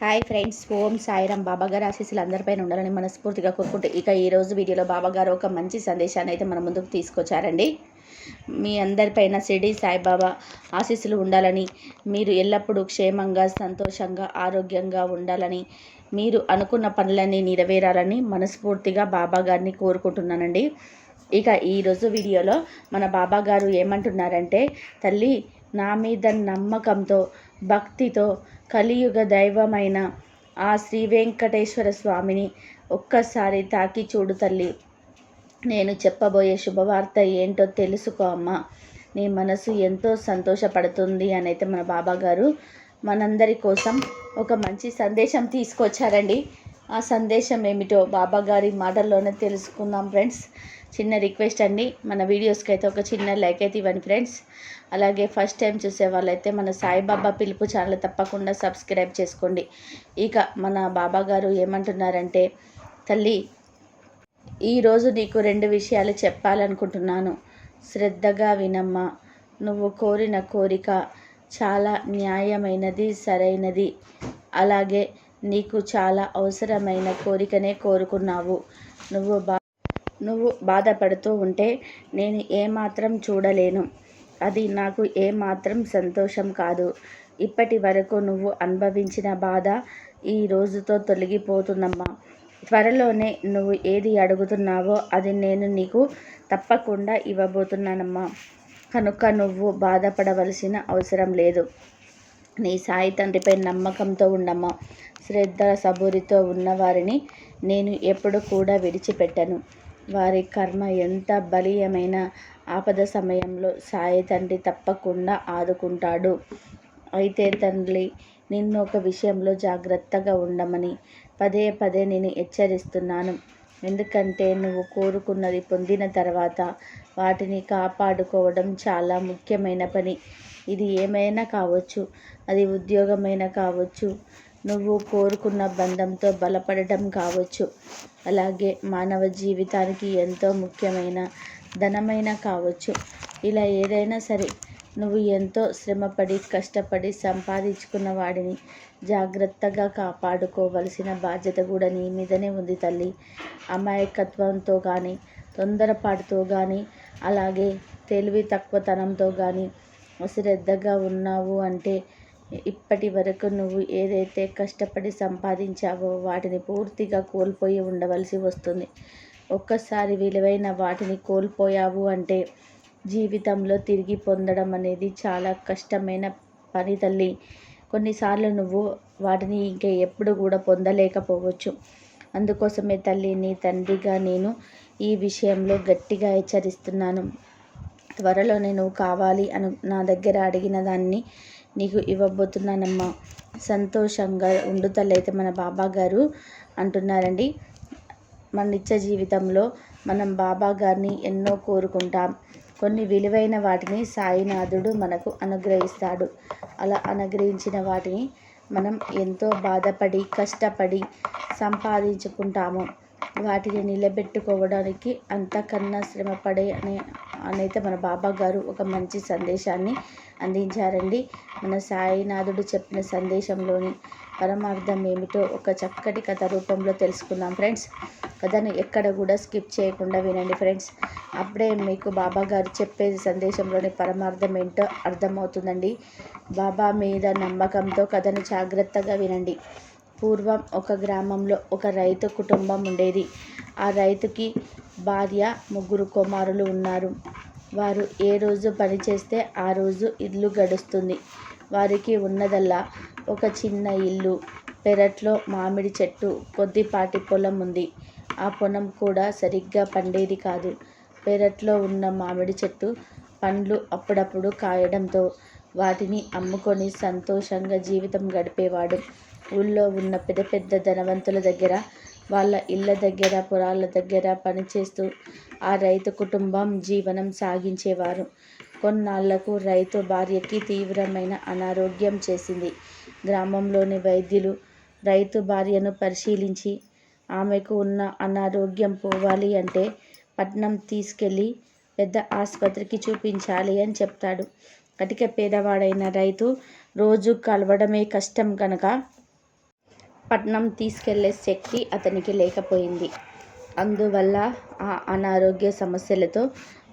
Hi friends Om Sairam. బాబా గారు ఆశీస్సులు అందరిపైన ఉండాలని మనస్ఫూర్తిగా కోరుకుంటే ఇక ఈరోజు వీడియోలో బాబా గారు ఒక మంచి సందేశాన్ని అయితే మన ముందుకు తీసుకొచ్చారండి. మీ అందరిపైన షిరిడి సాయిబాబా ఆశీస్సులు ఉండాలని మీరు ఎల్లప్పుడూ క్షేమంగా సంతోషంగా ఆరోగ్యంగా ఉండాలని మీరు అనుకున్న పనులన్నీ నెరవేరాలని మనస్ఫూర్తిగా బాబా గారిని కోరుకుంటున్నానండి. ఇక ఈరోజు వీడియోలో మన బాబా గారు ఏమంటున్నారంటే తల్లి నా మీద నమ్మకంతో భక్తితో కలియుగ దైవమైన ఆ శ్రీ వెంకటేశ్వర స్వామిని ఒక్కసారి తాకి చూడు తల్లి. నేను చెప్పబోయే శుభవార్త ఏంటో తెలుసుకో అమ్మా. నీ మనసు ఎంతో సంతోషపడుతుంది అని అయితే మన బాబా గారు మనందరి కోసం ఒక మంచి సందేశం తీసుకొచ్చారండి. ఆ సందేశం ఏమిటో బాబా గారి మాటల్లోనే తెలుసుకుందాం ఫ్రెండ్స్. చిన్న రిక్వెస్ట్ అండి. మన వీడియోస్కి అయితే ఒక చిన్న లైక్ అయితే ఇవ్వండి ఫ్రెండ్స్. అలాగే ఫస్ట్ టైం చూసే వాళ్ళైతే మన సాయిబాబా పిలుపు ఛానల్ తప్పకుండా సబ్స్క్రైబ్ చేసుకోండి. ఇక మన బాబా గారు ఏమంటున్నారంటే తల్లి ఈరోజు నీకు రెండు విషయాలు చెప్పాలనుకుంటున్నాను. శ్రద్ధగా వినమ్మా. నువ్వు కోరిన కోరిక చాలా న్యాయమైనది సరైనది. అలాగే నీకు చాలా అవసరమైన కోరికనే కోరుకున్నావు. నువ్వు బా నువ్వు బాధపడుతూ ఉంటే నేను ఏమాత్రం చూడలేను. అది నాకు ఏమాత్రం సంతోషం కాదు. ఇప్పటి వరకు నువ్వు అనుభవించిన బాధ ఈ రోజుతో తొలగిపోతుందమ్మా. త్వరలోనే నువ్వు ఏది అడుగుతున్నావో అది నేను నీకు తప్పకుండా ఇవ్వబోతున్నానమ్మా. కనుక నువ్వు బాధపడవలసిన అవసరం లేదు. నీ సాయి తండ్రిపై నమ్మకంతో ఉండమ్మా. శ్రద్ధ సబూరితో ఉన్నవారిని నేను ఎప్పుడు కూడా విడిచిపెట్టను. వారి కర్మ ఎంత బలీయమైన ఆపద సమయంలో సాయి తండ్రి తప్పకుండా ఆదుకుంటాడు. అయితే తండ్రి నిన్ను ఒక విషయంలో జాగ్రత్తగా ఉండమని పదే పదే నేను హెచ్చరిస్తున్నాను. ఎందుకంటే నువ్వు కోరుకున్నది పొందిన తర్వాత వాటిని కాపాడుకోవడం చాలా ముఖ్యమైన పని. ఇది ఏమైనా కావచ్చు అది ఉద్యోగమైనా కావచ్చు నువ్వు కోరుకున్న బంధంతో బలపడటం కావచ్చు. అలాగే మానవ జీవితానికి ఎంతో ముఖ్యమైన ధనమైన కావచ్చు. ఇలా ఏదైనా సరే నువ్వు ఎంతో శ్రమపడి కష్టపడి సంపాదించుకున్న వాడిని జాగ్రత్తగా కాపాడుకోవలసిన బాధ్యత కూడా నీ మీదనే ఉంది తల్లి. అమాయకత్వంతో కానీ తొందరపాటుతో కానీ అలాగే తెలివి తక్కువతనంతో కానీ అశ్రద్ధగా ఉన్నావు అంటే ఇప్పటి వరకు నువ్వు ఏదైతే కష్టపడి సంపాదించావో వాటిని పూర్తిగా కోల్పోయి ఉండవలసి వస్తుంది. ఒక్కసారి విలువైన వాటిని కోల్పోయావు అంటే జీవితంలో తిరిగి పొందడం అనేది చాలా కష్టమైన పని తల్లి. కొన్నిసార్లు నువ్వు వాటిని ఇంకా ఎప్పుడు కూడా పొందలేకపోవచ్చు. అందుకోసమే తల్లి నీ తండ్రిగా నేను ఈ విషయంలో గట్టిగా హెచ్చరిస్తున్నాను. త్వరలోనే నువ్వు కావాలి అను నా దగ్గర అడిగిన దాన్ని నీకు ఇవ్వబోతున్నానమ్మా. సంతోషంగా ఉండు మన బాబా గారు అంటున్నారండి. మన నిత్య జీవితంలో మనం బాబా గారిని ఎన్నో కోరుకుంటాం. కొన్ని విలువైన వాటిని సాయినాథుడు మనకు అనుగ్రహిస్తాడు. అలా అనుగ్రహించిన వాటిని మనం ఎంతో బాధపడి కష్టపడి సంపాదించుకుంటాము. వాటిని నిలబెట్టుకోవడానికి అంతకన్నా శ్రమపడే అనే అనైతే మన బాబా గారు ఒక మంచి సందేశాన్ని అందించారండి. మన సాయినాథుడు చెప్పిన సందేశంలోని పరమార్థం ఏమిటో ఒక చక్కటి కథ రూపంలో తెలుసుకుందాం ఫ్రెండ్స్. కథను ఎక్కడ కూడా స్కిప్ చేయకుండా వినండి ఫ్రెండ్స్. అప్పుడే మీకు బాబా గారు చెప్పే సందేశంలోని పరమార్థం ఏంటో అర్థమవుతుందండి. బాబా మీద నమ్మకంతో కథను జాగ్రత్తగా వినండి. పూర్వం ఒక గ్రామంలో ఒక రైతు కుటుంబం ఉండేది. ఆ రైతుకి భార్య ముగ్గురు కుమారులు ఉన్నారు. వారు ఏ రోజు పని చేస్తే ఆ రోజు ఇల్లు గడుస్తుంది. వారికి ఉన్నదల్లా ఒక చిన్న ఇల్లు పెరట్లో మామిడి చెట్టు కొద్దిపాటి పొలం ఉంది. ఆ పొలం కూడా సరిగ్గా పండేది కాదు. పెరట్లో ఉన్న మామిడి చెట్టు పండ్లు అప్పుడప్పుడు కాయడంతో వాటిని అమ్ముకొని సంతోషంగా జీవితం గడిపేవాడు. ఊళ్ళో ఉన్న పెద్ద పెద్ద ధనవంతుల దగ్గర వాళ్ళ ఇళ్ళ దగ్గర పొలాల దగ్గర పనిచేస్తూ ఆ రైతు కుటుంబం జీవనం సాగించేవారు. కొన్నాళ్ళకు రైతు భార్యకి తీవ్రమైన అనారోగ్యం చేసింది. గ్రామంలోని వైద్యులు రైతు భార్యను పరిశీలించి ఆమెకు ఉన్న అనారోగ్యం పోవాలి అంటే పట్నం తీసుకెళ్ళి పెద్ద ఆసుపత్రికి చూపించాలి అని చెప్తాడు. కటిక పేదవాడైన రైతు రోజు కలవడమే కష్టం కనుక పట్నం తీసుకెళ్ళే శక్తి అతనికి లేకపోయింది. అందువల్ల ఆ అనారోగ్య సమస్యలతో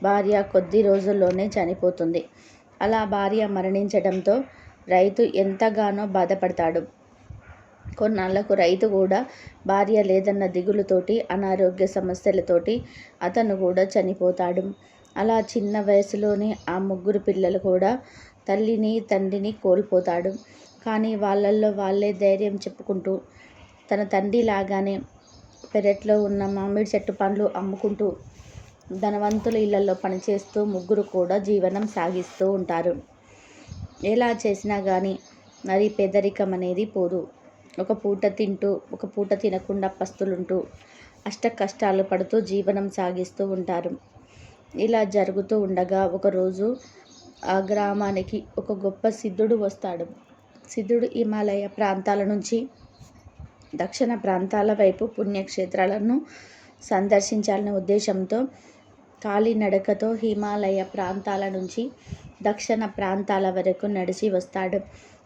భార్య కొద్ది రోజుల్లోనే చనిపోతుంది. అలా భార్య మరణించడంతో రైతు ఎంతగానో బాధపడతాడు. కొన్నాళ్ళకు రైతు కూడా భార్య లేదన్న దిగులుతోటి, అనారోగ్య సమస్యలతోటి అతను కూడా చనిపోతాడు. అలా చిన్న వయసులోనే ఆ ముగ్గురు పిల్లలు కూడా తల్లిని, తండ్రిని కోల్పోతాడు. కానీ వాళ్ళల్లో వాళ్ళే ధైర్యం చెప్పుకుంటూ తన తండ్రి లాగానే పెరట్లో ఉన్న మామిడి చెట్టు పండ్లు అమ్ముకుంటూ ధనవంతుల ఇళ్ళలో పనిచేస్తూ ముగ్గురు కూడా జీవనం సాగిస్తూ ఉంటారు. ఎలా చేసినా కానీ మరి పేదరికం అనేది పోదు. ఒక పూట తింటూ, ఒక పూట తినకుండా పస్తులుంటూ అష్టకష్టాలు పడుతూ జీవనం సాగిస్తూ ఉంటారు. ఇలా జరుగుతూ ఉండగా ఒకరోజు ఆ గ్రామానికి ఒక గొప్ప సిద్ధుడు వస్తాడు. సిద్ధుడు హిమాలయ ప్రాంతాల నుంచి దక్షిణ ప్రాంతాల వైపు పుణ్యక్షేత్రాలను సందర్శించాలనే ఉద్దేశంతో కాలినడకతో హిమాలయ ప్రాంతాల నుంచి దక్షిణ ప్రాంతాల వరకు నడిచి వస్తాడు.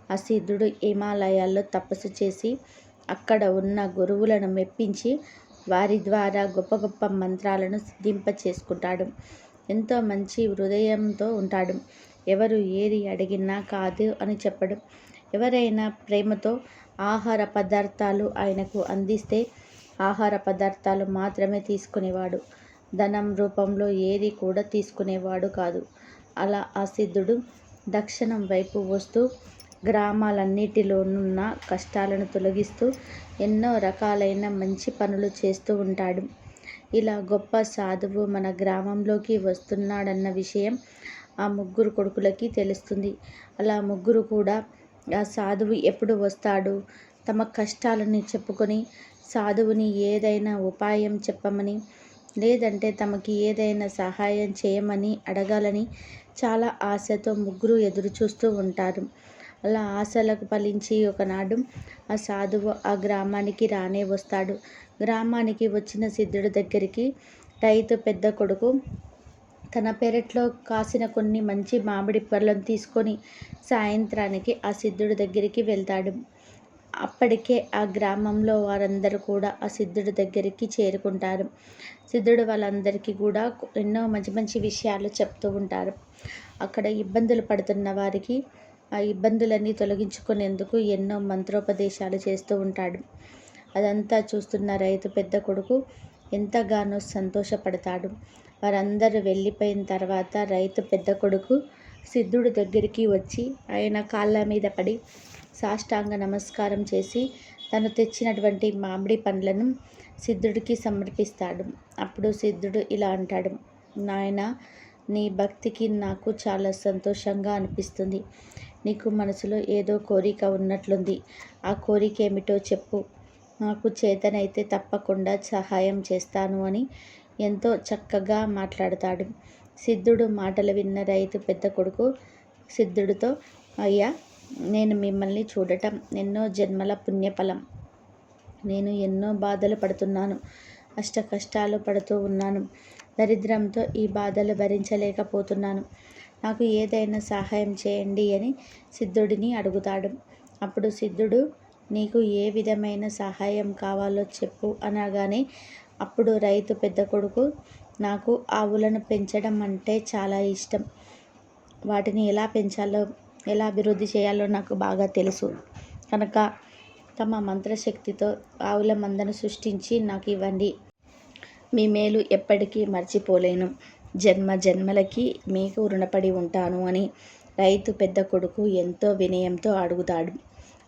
ఆ సిద్ధుడు హిమాలయాల్లో తపస్సు చేసి అక్కడ ఉన్న గురువులను మెప్పించి వారి ద్వారా గొప్ప గొప్ప మంత్రాలను సిద్ధింపచేసుకుంటాడు. ఎంతో మంచి హృదయంతో ఉంటాడు. ఎవరు ఏది అడిగినా కాదు అని చెప్పడు. ఎవరైనా ప్రేమతో ఆహార పదార్థాలు ఆయనకు అందిస్తే ఆహార పదార్థాలు మాత్రమే తీసుకునేవాడు. ధనం రూపంలో ఏది కూడా తీసుకునేవాడు కాదు. అలా ఆ సిద్ధుడు దక్షిణం వైపు వస్తూ గ్రామాలన్నిటిలోనున్న కష్టాలను తొలగిస్తూ ఎన్నో రకాలైన మంచి పనులు చేస్తూ ఉంటాడు. ఇలా గొప్ప సాధువు మన గ్రామంలోకి వస్తున్నాడన్న విషయం ఆ ముగ్గురు కొడుకులకి తెలుస్తుంది. అలా ముగ్గురు కూడా ఆ సాధువు ఎప్పుడు వస్తాడు, తమ కష్టాలని చెప్పుకొని సాధువుని ఏదైనా ఉపాయం చెప్పమని, లేదంటే తమకి ఏదైనా సహాయం చేయమని అడగాలని చాలా ఆశతో ముగ్గురు ఎదురుచూస్తూ ఉంటారు. అలా ఆశలకు ఫలించి ఒకనాడు ఆ సాధువు ఆ గ్రామానికి రానే వస్తాడు. గ్రామానికి వచ్చిన సిద్ధుడి దగ్గరికి రైతు పెద్ద కొడుకు తన పెరట్లో కాసిన కొన్ని మంచి మామిడి పళ్ళను తీసుకొని సాయంత్రానికి ఆ సిద్ధుడి దగ్గరికి వెళ్తాడు. అప్పటికే ఆ గ్రామంలో వారందరూ కూడా ఆ సిద్ధుడి దగ్గరికి చేరుకుంటారు. సిద్ధుడు వాళ్ళందరికీ కూడా ఎన్నో మంచి మంచి విషయాలు చెప్తూ ఉంటారు. అక్కడ ఇబ్బందులు పడుతున్న వారికి ఆ ఇబ్బందులన్నీ తొలగించుకునేందుకు ఎన్నో మంత్రోపదేశాలు చేస్తూ ఉంటాడు. అదంతా చూస్తున్న రైతు పెద్ద కొడుకు ఎంతగానో సంతోషపడతాడు. వారందరూ వెళ్ళిపోయిన తర్వాత రైతు పెద్ద కొడుకు సిద్ధుడి దగ్గరికి వచ్చి ఆయన కాళ్ళ మీద పడి సాష్టాంగ నమస్కారం చేసి తను తెచ్చినటువంటి మామిడి పండ్లను సిద్ధుడికి సమర్పిస్తాడు. అప్పుడు సిద్ధుడు ఇలా అంటాడు. నాయన నీ భక్తికి నాకు చాలా సంతోషంగా అనిపిస్తుంది. నీకు మనసులో ఏదో కోరిక ఉన్నట్లుంది. ఆ కోరిక ఏమిటో చెప్పు. నాకు చేతనైతే తప్పకుండా సహాయం చేస్తాను అని ఎంతో చక్కగా మాట్లాడతాడు. సిద్ధుడు మాటలు విన్న రైతు పెద్ద కొడుకు సిద్ధుడితో అయ్యా నేను మిమ్మల్ని చూడటం ఎన్నో జన్మల పుణ్యఫలం. నేను ఎన్నో బాధలు పడుతున్నాను. అష్ట కష్టాలు పడుతూ ఉన్నాను. దరిద్రంతో ఈ బాధలు భరించలేకపోతున్నాను. నాకు ఏదైనా సహాయం చేయండి అని సిద్ధుడిని అడుగుతాడు. అప్పుడు సిద్ధుడు నీకు ఏ విధమైన సహాయం కావాలో చెప్పు అనగానే అప్పుడు రైతు పెద్ద కొడుకు నాకు ఆవులను పెంచడం అంటే చాలా ఇష్టం. వాటిని ఎలా పెంచాలో, ఎలా అభివృద్ధి చేయాలో నాకు బాగా తెలుసు. కనుక తమ మంత్రశక్తితో ఆవుల మందను సృష్టించి నాకు ఇవ్వండి. మీ మేలు ఎప్పటికీ మర్చిపోలేను. జన్మ జన్మలకి మీకు రుణపడి ఉంటాను అని రైతు పెద్ద కొడుకు ఎంతో వినయంతో అడుగుతాడు.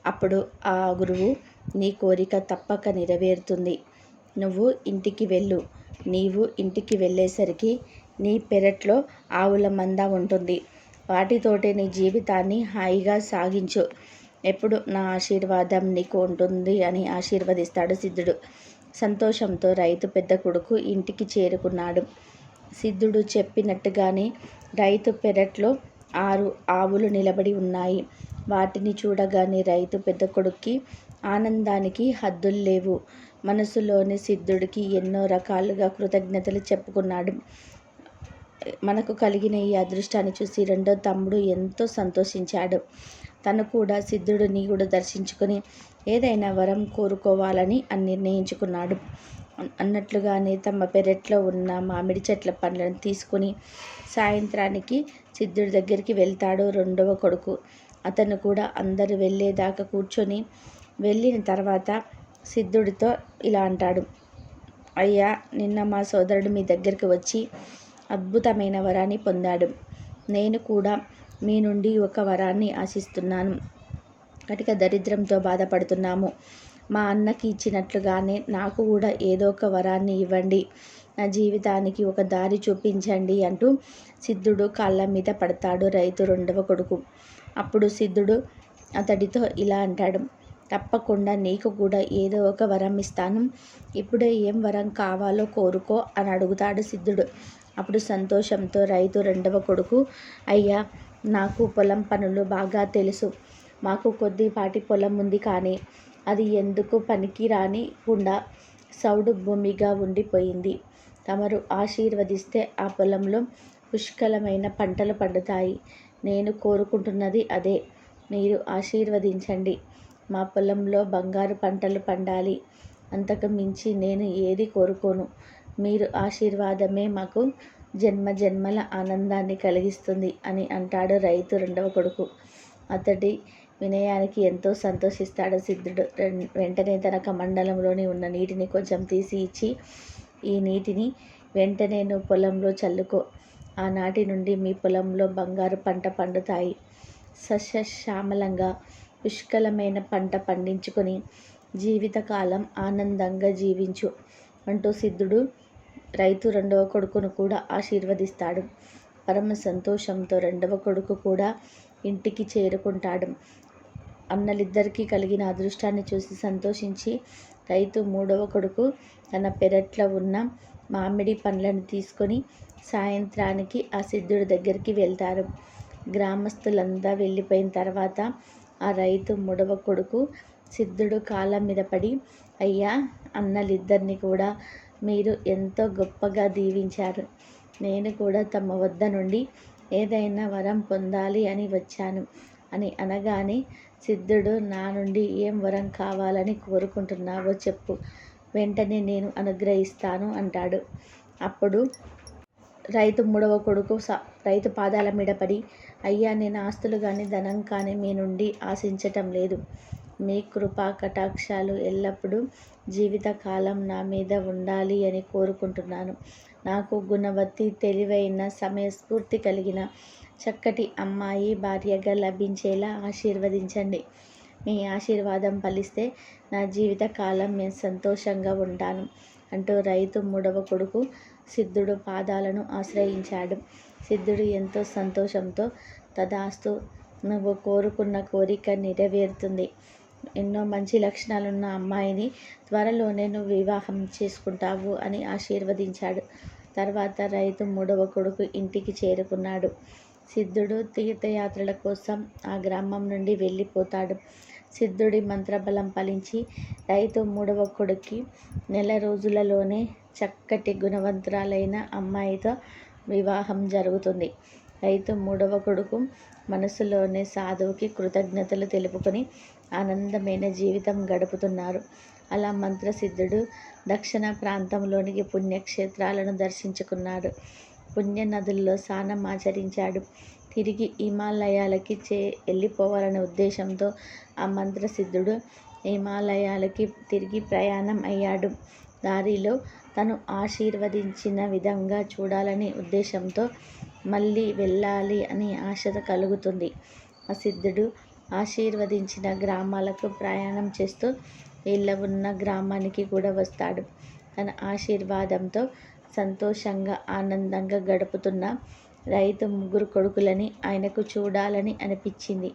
అప్పుడు ఆ గురువు నీ కోరిక తప్పక నెరవేరుతుంది. నువ్వు ఇంటికి వెళ్ళు. నీవు ఇంటికి వెళ్ళేసరికి నీ పెరట్లో ఆవుల మంద ఉంటుంది. వాటితోటే నీ జీవితాన్ని హాయిగా సాగించు. ఎప్పుడు నా ఆశీర్వాదం నీకు ఉంటుంది అని ఆశీర్వదిస్తాడు సిద్ధుడు. సంతోషంతో రైతు పెద్ద కొడుకు ఇంటికి చేరుకున్నాడు. సిద్ధుడు చెప్పినట్టుగానే రైతు పెరట్లో ఆరు ఆవులు నిలబడి ఉన్నాయి. వాటిని చూడగానే రైతు పెద్ద కొడుక్కి ఆనందానికి హద్దులు లేవు మనసులోని సిద్ధుడికి ఎన్నో రకాలుగా కృతజ్ఞతలు చెప్పుకున్నాడు. మనకు కలిగిన ఈ అదృష్టాన్ని చూసి రెండో తమ్ముడు ఎంతో సంతోషించాడు. తను కూడా సిద్ధుడిని కూడా దర్శించుకొని ఏదైనా వరం కోరుకోవాలని అని నిర్ణయించుకున్నాడు అన్నట్లుగానే తమ పెరట్లో ఉన్న మామిడి చెట్ల పండ్లను తీసుకుని సాయంత్రానికి సిద్ధుడి దగ్గరికి వెళ్తాడు రెండవ కొడుకు అతను కూడా అందరూ వెళ్ళేదాకా కూర్చొని వెళ్ళిన తర్వాత సిద్ధుడితో ఇలా అంటాడు. అయ్యా నిన్న మా సోదరుడు మీ దగ్గరికి వచ్చి అద్భుతమైన వరాన్ని పొందాడు. నేను కూడా మీ నుండి ఒక వరాన్ని ఆశిస్తున్నాను. కటిక దరిద్రంతో బాధపడుతున్నాము. మా అన్నకి ఇచ్చినట్లుగానే నాకు కూడా ఏదో ఒక వరాన్ని ఇవ్వండి. నా జీవితానికి ఒక దారి చూపించండి అంటూ సిద్ధుడు కాళ్ళ మీద పడతాడు రైతు రెండవ కొడుకు. అప్పుడు సిద్ధుడు అతడితో ఇలా అంటాడు. తప్పకుండా నీకు కూడా ఏదో ఒక వరం ఇస్తాను. ఇప్పుడే ఏం వరం కావాలో కోరుకో అని అడుగుతాడు సిద్ధుడు. అప్పుడు సంతోషంతో రైతు రెండవ కొడుకు అయ్యా నాకు పొలం పనులు బాగా తెలుసు. మాకు కొద్దిపాటి పొలం ఉంది కానీ అది ఎందుకు పనికి రానికుండా సౌడు భూమిగా ఉండిపోయింది. తమరు ఆశీర్వదిస్తే ఆ పొలంలో పుష్కలమైన పంటలు పండుతాయి. నేను కోరుకుంటున్నది అదే. మీరు ఆశీర్వదించండి. మా పొలంలో బంగారు పంటలు పండాలి. అంతకు మించి నేను ఏది కోరుకోను. మీరు ఆశీర్వాదమే మాకు జన్మ జన్మల ఆనందాన్ని కలిగిస్తుంది అని అంటాడు రైతు రెండవ కొడుకు. అతడి వినయానికి ఎంతో సంతోషిస్తాడు సిద్ధుడు. వెంటనే తన కమండలంలోని ఉన్న నీటిని కొంచెం తీసి ఇచ్చి ఈ నీటిని వెంటనే నువ్వు పొలంలో చల్లుకో. ఆనాటి నుండి మీ పొలంలో బంగారు పంట పండుతాయి. సస్యశ్యామలంగా పుష్కలమైన పంట పండించుకొని జీవితకాలం ఆనందంగా జీవించు అంటూ సిద్ధుడు రైతు రెండవ కొడుకును కూడా ఆశీర్వదిస్తాడు. పరమ సంతోషంతో రెండవ కొడుకు కూడా ఇంటికి చేరుకుంటాడు. అన్నలిద్దరికీ కలిగిన అదృష్టాన్ని చూసి సంతోషించి రైతు మూడవ కొడుకు తన పెరట్లో ఉన్న మామిడి పండ్లను తీసుకొని సాయంత్రానికి ఆ సిద్ధుడి దగ్గరికి వెళ్తారు. గ్రామస్తులంతా వెళ్ళిపోయిన తర్వాత ఆ రైతు ముడవ కొడుకు సిద్ధుడు కాళ్ళ మీద పడి అయ్యా అన్నలిద్దరిని కూడా మీరు ఎంతో గొప్పగా దీవించారు. నేను కూడా తమ వద్ద నుండి ఏదైనా వరం పొందాలి అని వచ్చాను అని అనగానే సిద్ధుడు నా నుండి ఏం వరం కావాలని కోరుకుంటున్నావో చెప్పు. వెంటనే నేను అనుగ్రహిస్తాను అంటాడు. అప్పుడు రైతు మూడవ కొడుకు స రైతు పాదాల మీద పడి అయ్యా నేను ఆస్తులు కానీ ధనం కానీ మీ నుండి ఆశించటం లేదు. మీ కృపా కటాక్షాలు ఎల్లప్పుడూ జీవితకాలం నా మీద ఉండాలి అని కోరుకుంటున్నాను. నాకు గుణవత్తి తెలివైన సమయస్ఫూర్తి కలిగిన చక్కటి అమ్మాయి భార్యగా లభించేలా ఆశీర్వదించండి. మీ ఆశీర్వాదం ఫలిస్తే నా జీవితకాలం నేను సంతోషంగా ఉంటాను అంటూ రైతు మూడవ కొడుకు సిద్ధుడు పాదాలను ఆశ్రయించాడు. సిద్ధుడు ఎంతో సంతోషంతో తదాస్తు నువ్వు కోరుకున్న కోరిక నెరవేరుతుంది. ఎన్నో మంచి లక్షణాలున్న అమ్మాయిని త్వరలోనే నువ్వు వివాహం చేసుకుంటావు అని ఆశీర్వదించాడు. తర్వాత రైతు మూడవ కొడుకు ఇంటికి చేరుకున్నాడు. సిద్ధుడు తీర్థయాత్రల కోసం ఆ గ్రామం నుండి వెళ్ళిపోతాడు. సిద్ధుడి మంత్రబలం ఫలించి రైతు మూడవ కొడుక్కి నెల రోజులలోనే చక్కటి గుణవంతురాలైన అమ్మాయితో వివాహం జరుగుతుంది. రైతు మూడవ కొడుకు మనసులోనే సాధువుకి కృతజ్ఞతలు తెలుపుకొని ఆనందమైన జీవితం గడుపుతున్నారు. అలా మంత్రసిద్ధుడు దక్షిణ ప్రాంతంలోనికి పుణ్యక్షేత్రాలను దర్శించుకున్నాడు. పుణ్య నదుల్లో స్నానం ఆచరించాడు. తిరిగి హిమాలయాలకి చే వెళ్ళిపోవాలనే ఉద్దేశంతో ఆ మంత్రసిద్ధుడు హిమాలయాలకి తిరిగి ప్రయాణం అయ్యాడు. దారిలో తను ఆశీర్వదించిన విధంగా చూడాలని ఉద్దేశంతో మళ్ళీ వెళ్ళాలి అని ఆశ కలుగుతుంది. ఆ సిద్ధుడు ఆశీర్వదించిన గ్రామాలకు ప్రయాణం చేస్తూ వీళ్ళ ఉన్న గ్రామానికి కూడా వస్తాడు. తన ఆశీర్వాదంతో సంతోషంగా ఆనందంగా గడుపుతున్న రైతు ముగ్గురు కొడుకులని ఆయనకు చూడాలని అనిపించింది.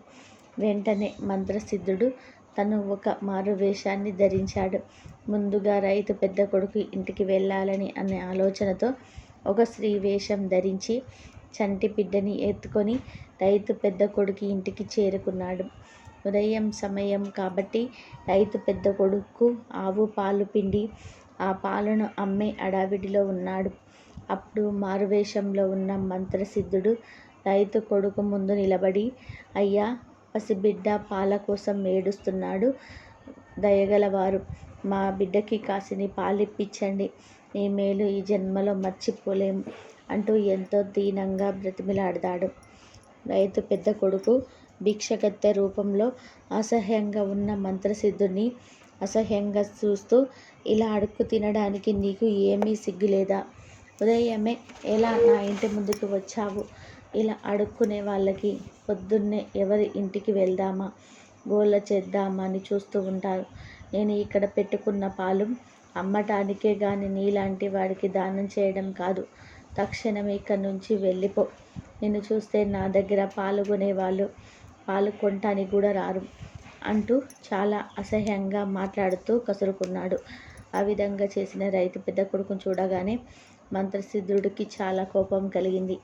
వెంటనే మంత్రసిద్ధుడు తను ఒక మారువేషాన్ని ధరించాడు. ముందుగా రైతు పెద్ద కొడుకు ఇంటికి వెళ్ళాలని అనే ఆలోచనతో ఒక స్త్రీ వేషం ధరించి చంటి బిడ్డని ఎత్తుకొని రైతు పెద్ద కొడుకు ఇంటికి చేరుకున్నాడు. ఉదయం సమయం కాబట్టి రైతు పెద్ద కొడుకు ఆవు పాలు పిండి ఆ పాలను అమ్మే అడావిడిలో ఉన్నాడు. అప్పుడు మారువేషంలో ఉన్న మంత్రసిద్ధుడు రైతు కొడుకు ముందు నిలబడి అయ్యా పసిబిడ్డ పాల కోసం ఏడుస్తున్నాడు దయగలవారు. మా బిడ్డకి కాసిని పాలిప్పించండి. ఈ మేలు ఈ జన్మలో మర్చిపోలేము అంటూ ఎంతో దీనంగా బ్రతిమిలాడతాడు. రైతు పెద్ద కొడుకు భిక్షగత్తె రూపంలో అసహ్యంగా ఉన్న మంత్రసిద్ధుని అసహ్యంగా చూస్తూ ఇలా అడుక్కు తినడానికి నీకు ఏమీ సిగ్గులేదా? ఉదయమే ఎలా నా ఇంటి ముందుకు వచ్చావు? ఇలా అడుక్కునే వాళ్ళకి పొద్దున్నే ఎవరి ఇంటికి వెళ్దామా? గోళ్ళ చేద్దామా అని చూస్తూ ఉంటారు. నేను ఇక్కడ పెట్టుకున్న పాలు అమ్మటానికే గాని నీలాంటి వాడికి దానం చేయడం కాదు. తక్షణం ఇక్కడి నుంచి వెళ్ళిపో. నిన్ను చూస్తే నా దగ్గర పాల్గొనే వాళ్ళు పాలు కొనటానికి కూడా రారు అంటూ చాలా అసహ్యంగా మాట్లాడుతూ కసురుకున్నాడు. ఆ విధంగా చేసిన రైతు పెద్ద కొడుకును చూడగానే మంత్రసిద్ధుడికి చాలా కోపం కలిగింది.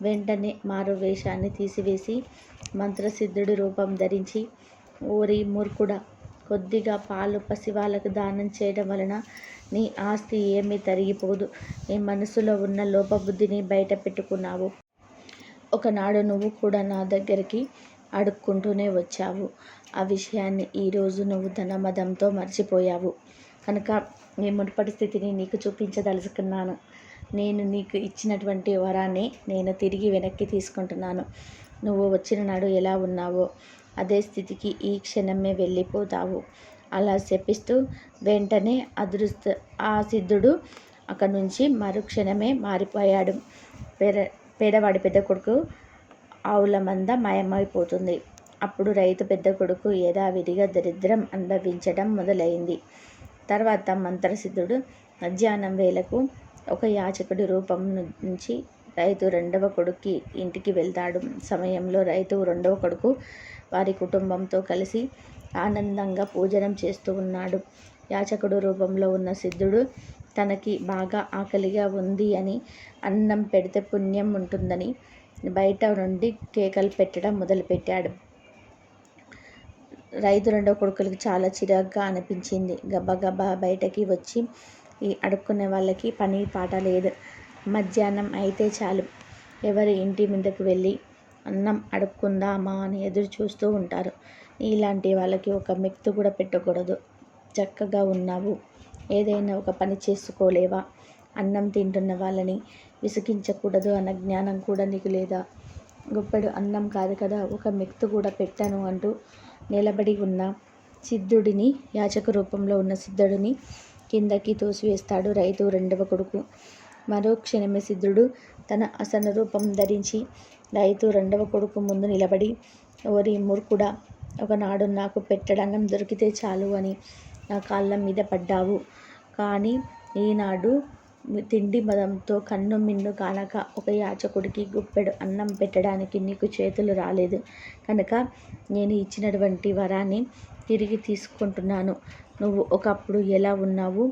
వెంటనే మారు వేషాన్ని తీసివేసి మంత్రసిద్ధుడి రూపం ధరించి ఓరి మూర్ఖుడా కొద్దిగా పాలు పసివాళ్ళకు దానం చేయడం వలన నీ ఆస్తి ఏమీ తరిగిపోదు. నీ మనసులో ఉన్న లోపబుద్ధిని బయట పెట్టుకున్నావు. ఒకనాడు నువ్వు కూడా నా దగ్గరికి అడుక్కుంటూనే వచ్చావు. ఆ విషయాన్ని ఈరోజు నువ్వు ధనమదంతో మర్చిపోయావు. కనుక నీ మునుపటి స్థితిని నీకు చూపించదలుచుకున్నాను. నేను నీకు ఇచ్చినటువంటి వరాన్ని నేను తిరిగి వెనక్కి తీసుకుంటున్నాను. నువ్వు వచ్చిన నాడు ఎలా ఉన్నావో అదే స్థితికి ఈ క్షణమే వెళ్ళిపోతావు. అలా శపిస్తూ వెంటనే అదృష్ట ఆ సిద్ధుడు అక్కడి నుంచి మరుక్షణమే మారిపోయాడు. పేద పేదవాడి పెద్ద కొడుకు ఆవుల మంద మాయమైపోతుంది. అప్పుడు రైతు పెద్ద కొడుకు యథావిధిగా దరిద్రం అనుభవించడం మొదలైంది. తర్వాత మంత్రసిద్ధుడు మధ్యాహ్నం వేళకు ఒక యాచకుడి రూపం నుంచి రైతు రెండవ కొడుక్కి ఇంటికి వెళ్తాడు. సమయంలో రైతు రెండవ కొడుకు వారి కుటుంబంతో కలిసి ఆనందంగా పూజనం చేస్తూ ఉన్నాడు. యాచకుడు రూపంలో ఉన్న సిద్ధుడు తనకి బాగా ఆకలిగా ఉంది అని అన్నం పెడితే పుణ్యం ఉంటుందని బయట నుండి కేకలు పెట్టడం మొదలుపెట్టాడు. రైతు రెండో కొడుకులకి చాలా చిరాగ్గా అనిపించింది. గబగబా బయటకి వచ్చి ఈ అడుక్కునే వాళ్ళకి పని పాట లేదు. మధ్యాహ్నం అయితే చాలు. ఎవరి ఇంటి మీదకు వెళ్ళి అన్నం అడుక్కుందామా అని ఎదురు చూస్తూ ఉంటారు. ఇలాంటి వాళ్ళకి ఒక మెక్తు కూడా పెట్టకూడదు. చక్కగా ఉన్నావు. ఏదైనా ఒక పని చేసుకోలేవా? అన్నం తింటున్న వాళ్ళని విసిగించకూడదు అన్న జ్ఞానం కూడా నీకు లేదా? గొప్పడు అన్నం కాదు కదా ఒక మెక్తు కూడా పెట్టాను అంటూ నిలబడి ఉన్న సిద్ధుడిని యాచక రూపంలో ఉన్న సిద్ధుడిని కిందకి తోసివేస్తాడు రైతు రెండవ కొడుకు. మరో క్షణమే సిద్ధుడు తన అసన రూపం ధరించి రైతు రెండవ కొడుకు ముందు నిలబడి ఓరి మూర్ఖుడా ఒకనాడు నాకు పెట్టడన్నం దొరికితే చాలు అని నా కాళ్ళ మీద పడ్డావు. కానీ ఈనాడు తిండి మదంతో కన్ను మిన్ను కానక ఒక యాచకుడికి గుప్పెడు అన్నం పెట్టడానికి నీకు చేతులు రాలేదు. కనుక నేను ఇచ్చినటువంటి వరాన్ని తిరిగి తీసుకుంటున్నాను. నువ్వు ఒకప్పుడు ఎలా ఉన్నావు?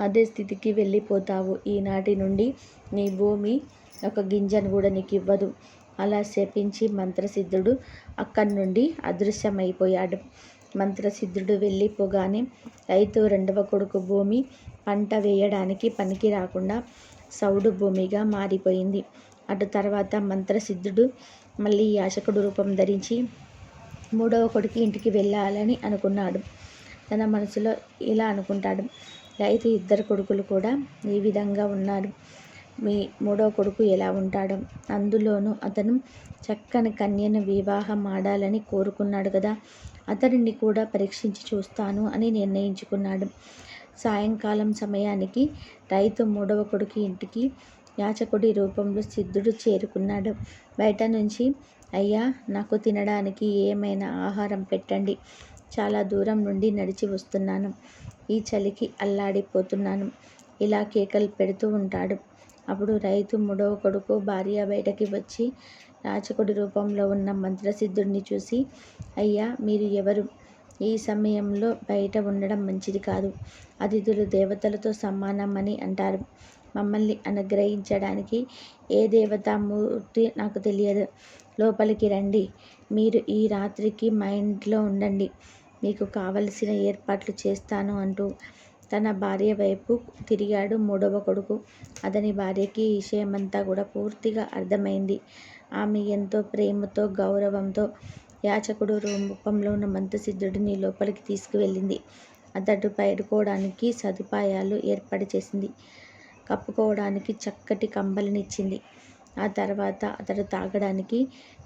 అదే స్థితికి వెళ్ళిపోతావు. ఈనాటి నుండి నీ భూమి ఒక గింజను కూడా నీకు ఇవ్వదు అలా శపించి మంత్రసిద్ధుడు అక్కడి నుండి అదృశ్యమైపోయాడు. మంత్రసిద్ధుడు వెళ్ళిపోగానే రైతు రెండవ కొడుకు భూమి పంట వేయడానికి పనికి రాకుండా సౌడు భూమిగా మారిపోయింది. అటు తర్వాత మంత్రసిద్ధుడు మళ్ళీ యాచకుడు రూపం ధరించి మూడవ కొడుకు ఇంటికి వెళ్ళాలని అనుకున్నాడు. తన మనసులో ఇలా అనుకుంటాడు. రైతు ఇద్దరు కొడుకులు కూడా ఈ విధంగా ఉన్నారు. మీ మూడో కొడుకు ఎలా ఉంటాడో. అందులోనూ అతను చక్కని కన్యను వివాహం ఆడాలని కోరుకున్నాడు కదా. అతడిని కూడా పరీక్షించి చూస్తాను అని నిర్ణయించుకున్నాడు. సాయంకాలం సమయానికి రైతు మూడవ కొడుకు ఇంటికి యాచకుడి రూపంలో సిద్ధుడు చేరుకున్నాడు. బయట నుంచి అయ్యా నాకు తినడానికి ఏమైనా ఆహారం పెట్టండి. చాలా దూరం నుండి నడిచి వస్తున్నాను. ఈ చలికి అల్లాడిపోతున్నాను. ఇలా కేకలు పెడుతూ ఉంటాడు. అప్పుడు రైతు మూడవ కొడుకు భార్య బయటకి వచ్చి రాచకుడి రూపంలో ఉన్న మంత్రసిద్ధుడిని చూసి అయ్యా మీరు ఎవరు? ఈ సమయంలో బయట ఉండడం మంచిది కాదు. అతిథులు దేవతలతో సమానం అని అంటారు. మమ్మల్ని అనుగ్రహించడానికి ఏ దేవతామూర్తి నాకు తెలియదు. లోపలికి రండి. మీరు ఈ రాత్రికి మా ఇంట్లో ఉండండి. మీకు కావలసిన ఏర్పాట్లు చేస్తాను అంటూ తన భార్య వైపు తిరిగాడు మూడవ కొడుకు. అతని భార్యకి ఈ విషయమంతా కూడా పూర్తిగా అర్థమైంది. ఆమె ఎంతో ప్రేమతో గౌరవంతో యాచకుడు రూపంలో ఉన్న మంత్రసిద్ధుడిని లోపలికి తీసుకువెళ్ళింది. అతడు పడుకోవడానికి సదుపాయాలు ఏర్పాటు చేసింది. కప్పుకోవడానికి చక్కటి కంబలినిచ్చింది. ఆ తర్వాత అతడు తాగడానికి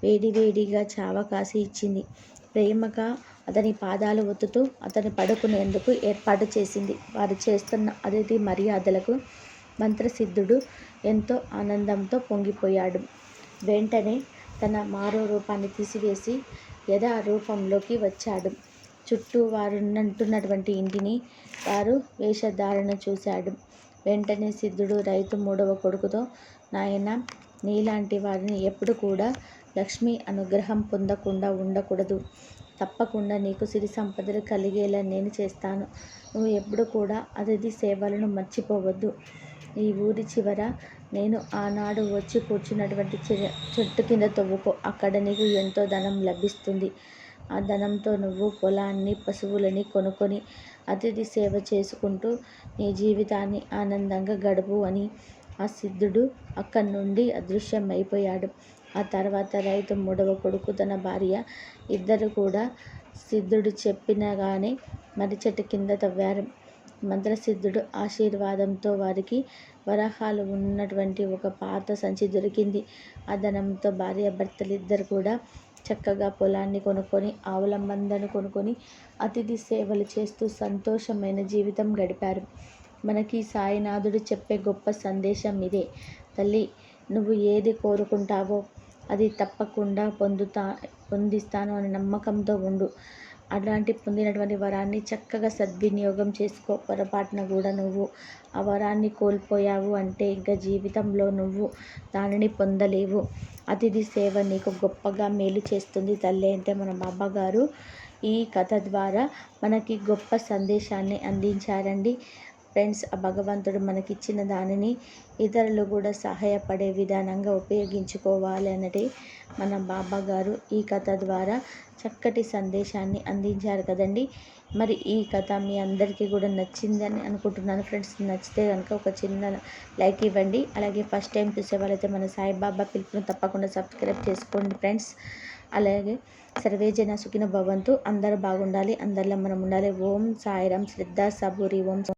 వేడివేడిగా చావ కాసి ఇచ్చింది. ప్రేమగా అతని పాదాలు ఒత్తుతూ అతను పడుకునేందుకు ఏర్పాటు చేసింది. వారు చేస్తున్న అతిథి మర్యాదలకు మంత్రసిద్ధుడు ఎంతో ఆనందంతో పొంగిపోయాడు. వెంటనే తన మారో రూపాన్ని తీసివేసి యథా రూపంలోకి వచ్చాడు. చుట్టూ వారు వారున్నటువంటి ఇంటిని వారు వేషధారణ చూశాడు. వెంటనే సిద్ధుడు రైతు మూడవ కొడుకుతో నాయన నీలాంటి వారిని ఎప్పుడు కూడా లక్ష్మి అనుగ్రహం పొందకుండా ఉండకూడదు. తప్పకుండా నీకు సిరి సంపదలు కలిగేలా నేను చేస్తాను. నువ్వు ఎప్పుడు కూడా అతిథి సేవలను మర్చిపోవద్దు. ఈ ఊరి చివర నేను ఆనాడు వచ్చి కూర్చున్నటువంటి చెట్టు కింద తవ్వుకో. అక్కడ నీకు ఎంతో ధనం లభిస్తుంది. ఆ ధనంతో నువ్వు పొలాన్ని పశువులని కొనుక్కొని అతిథి సేవ చేసుకుంటూ నీ జీవితాన్ని ఆనందంగా గడుపు అని ఆ సిద్ధుడు అక్కడి నుండి అదృశ్యమైపోయాడు. ఆ తర్వాత రైతు మూడవ కొడుకు తన భార్య ఇద్దరు కూడా సిద్ధుడు చెప్పినగానే మర్రి చెట్టు కింద తవ్వారు. మంత్రసిద్ధుడు ఆశీర్వాదంతో వారికి వరాహాలు ఉన్నటువంటి ఒక పాత సంచి దొరికింది. ఆ ధనంతో భార్యాభర్తలిద్దరు కూడా చక్కగా పొలాన్ని కొనుక్కొని ఆవుల మందను కొనుక్కొని అతిథి సేవలు చేస్తూ సంతోషమైన జీవితం గడిపారు. మనకి సాయినాథుడు చెప్పే గొప్ప సందేశం ఇదే. తల్లి నువ్వు ఏది కోరుకుంటావో అది తప్పకుండా పొందుతా పొందిస్తాను అనే నమ్మకంతో ఉండు. అలాంటి పొందినటువంటి వరాన్ని చక్కగా సద్వినియోగం చేసుకో పొరపాటున కూడా నువ్వు. ఆ వరాన్ని కోల్పోయావు అంటే ఇంకా జీవితంలో నువ్వు దానిని పొందలేవు. అతిథి సేవ నీకు గొప్పగా మేలు చేస్తుంది తల్లి అంటే మన బాబాగారు ఈ కథ ద్వారా మనకి గొప్ప సందేశాన్ని అందించారండి. ఫ్రెండ్స్ ఆ భగవంతుడు మనకిచ్చిన దానిని ఇతరులు కూడా సహాయపడే విధానంగా ఉపయోగించుకోవాలి అన్నది మన బాబా గారు ఈ కథ ద్వారా చక్కటి సందేశాన్ని అందించారు కదండి. మరి ఈ కథ మీ అందరికీ కూడా నచ్చిందని అనుకుంటున్నాను ఫ్రెండ్స్. నచ్చితే కనుక ఒక చిన్న లైక్ ఇవ్వండి. అలాగే ఫస్ట్ టైం చూసే వాళ్ళైతే మన సాయిబాబా పిలుపును తప్పకుండా సబ్స్క్రైబ్ చేసుకోండి ఫ్రెండ్స్. అలాగే సర్వేజన సుఖిన భవంతు. అందరూ బాగుండాలి. అందరిలో మనం ఉండాలి. ఓం సాయిరాం శ్రద్ధ సబూరి. ఓం